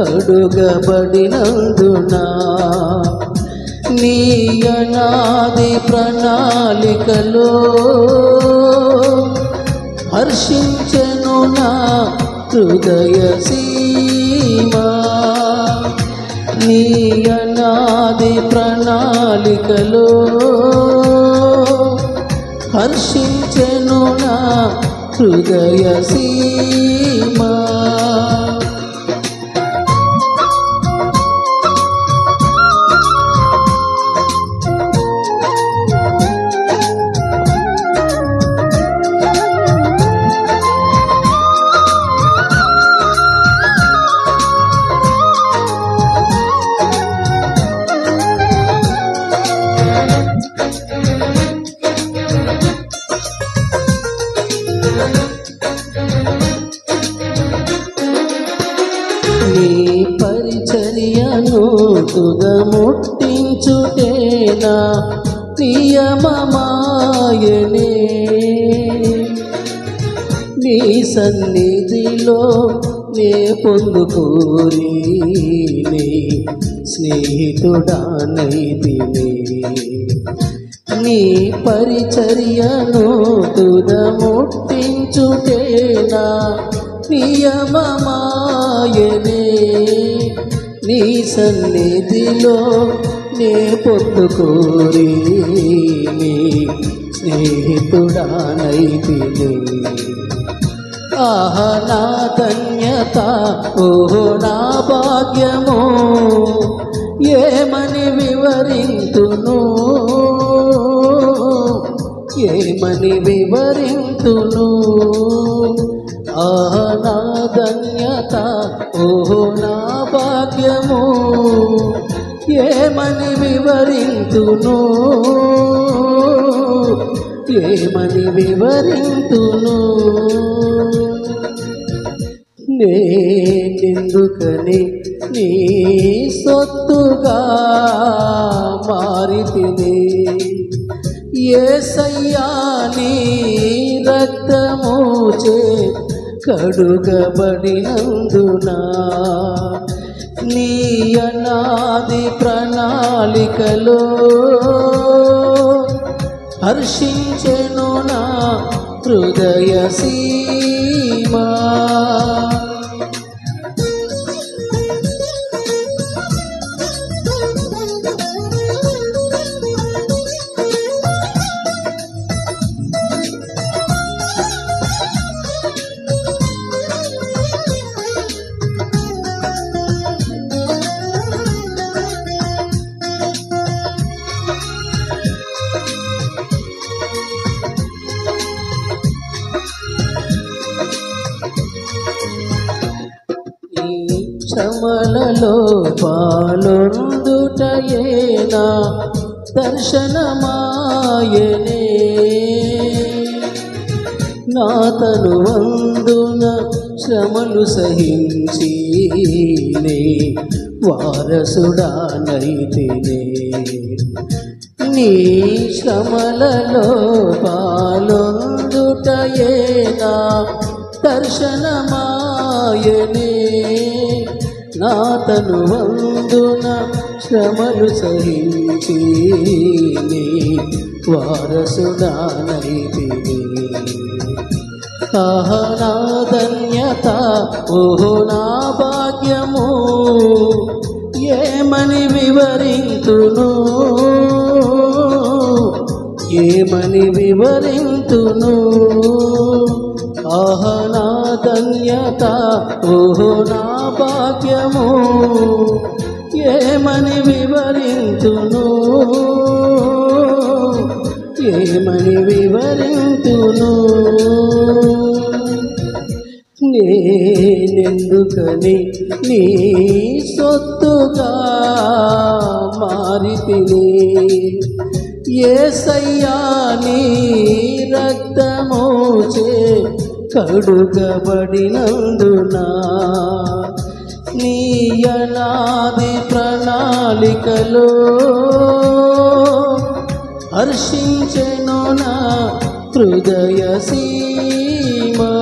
కడుగబడినందున నీయనాది ప్రణాళికలో హర్షించను నా హృదయ సీమా. నీయనాది ప్రణాళికలో హర్షించను నా హృదయ సీమా. పరిచర్యను తుదముట్టించుటేనా నియమమాయనే నీ సన్నిధిలో నే పొందుకోరి నీ స్నేహితుడానైతిని. నీ పరిచర్యను తుదముట్టించుటేనా నియమమాయనే నీ సన్నిధిలో నే పొట్టుకోరి నీ స్నేహితుడానైతిని. ఆహ నా ధన్యత ఓహో నా భాగ్యము. ఏమని వివరింతును? ఏమని వివరింతును? ఆహ నా ధన్యత ఓహో నా భాగ్యము. ఏమని వివరింతును? ఏమని వివరింతును? నేనెందుకని నీ సొత్తుగా మారితిని? ఏసయ్యా నీ రక్తము చే కడుగబడినందున? నీ అనాది ప్రణాళికలో హర్షించెను నా హృదయ సీమా. శ్రమలలో పాలొందుటయేనా దర్శనమాయనే. నా తను వందున శ్రమలు సహించి నే వారసుడానైతినే నీ శ్రమలలో పాలొందుటయేనా దర్శనమాయనే. నా తను వందున శ్రమలు సహించి నీ వారసుడానైతిని. ఆహ నా ధన్యత ఓహో నా భాగ్యము. ఏమని వివరింతును? ఏమని వివరింతును? ఆహ నా ధన్యత ఓహో నా భాగ్యము ఏమని వివరింతును? ఏమని వివరింతును? నేనెందుకని నీ సొత్తుగా మారితిని? ఏసయ్యా నీ రక్తమోచే కడుగబడినందున నీయనాది ప్రణాళికలో హర్షించెను నా హృదయ సీమా.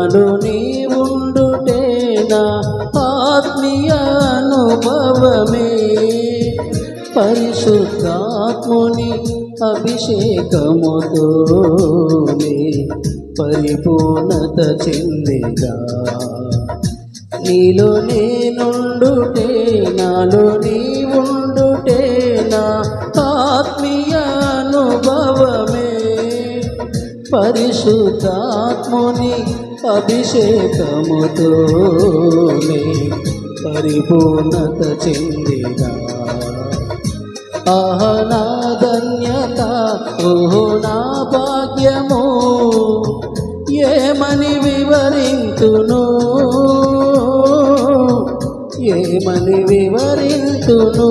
నాలో నీ నా ఆత్మీయ అనుభవమే. పరిశుద్ధాత్ముని అభిషేకముతోనే పరిపూర్ణత చెందిగా నీలో నేనుండుటే నాలో నీ నా ఆత్మీయ అనుభవమే. పరిశుద్ధాత్ముని అభిషేకముతోనే పరిపూర్ణత చెందినా. ఆహ నా ధన్యత ఓహో నా భాగ్యము. ఏమని వివరింతును? ఏమని వివరింతును?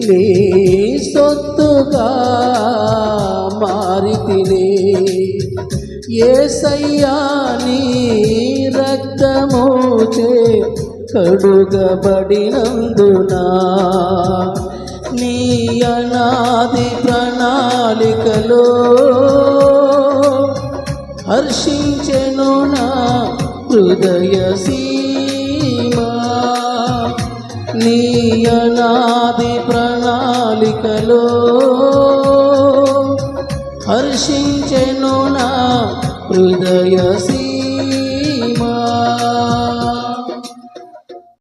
నీ సొత్తుగా మారితిని ఏసయ్యా నీ రక్తమోచే కడుగబడినందున నీ అనాది ప్రణాళికలో హర్షించెను నా హృదయ సీ నీయనాది ప్రణాళికలో హర్షించెను నా హృదయ